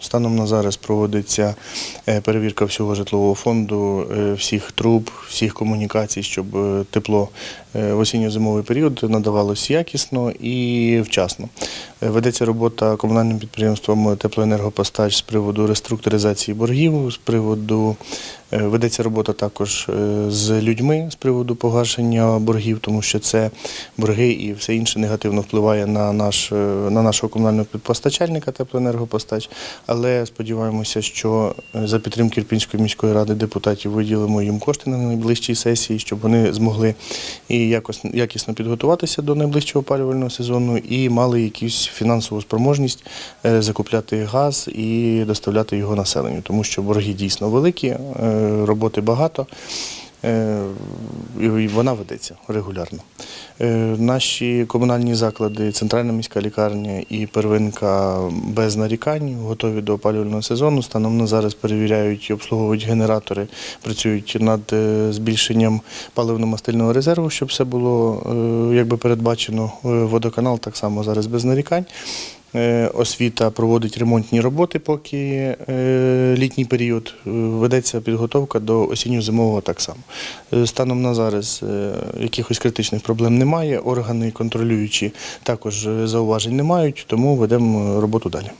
Станом на зараз проводиться е, перевірка всього житлового фонду, е, всіх труб, всіх комунікацій, щоб е, тепло в осінньо-зимовий період надавалось якісно і вчасно. Е, Ведеться робота комунальним підприємством Теплоенергопостач з приводу реструктуризації боргів, з приводу е, ведеться робота також е, з людьми з приводу погашення боргів, тому що це борги і все інше негативно впливає на наш на нашого комунального підпостачальника Теплоенергопостач. Але сподіваємося, що за підтримки Ірпінської міської ради депутатів виділимо їм кошти на найближчій сесії, щоб вони змогли і якось якісно підготуватися до найближчого опалювального сезону і мали якусь фінансову спроможність е, закупляти газ і доставляти його населенню, тому що борги дійсно великі, е, роботи багато. е, І вона ведеться регулярно. Е, Наші комунальні заклади, центральна міська лікарня і первинка без нарікань готові до опалювального сезону. Станом на зараз перевіряють і обслуговують генератори, працюють над е, збільшенням паливно-мастильного резерву, щоб все було е, якби передбачено. Водоканал так само зараз без нарікань. Е, Освіта проводить ремонтні роботи, поки е, літній період. Е, Ведеться підготовка до осінньо-зимового так само. Станом на зараз якихось критичних проблем немає. Органи контролюючі також зауважень не мають, тому ведемо роботу далі.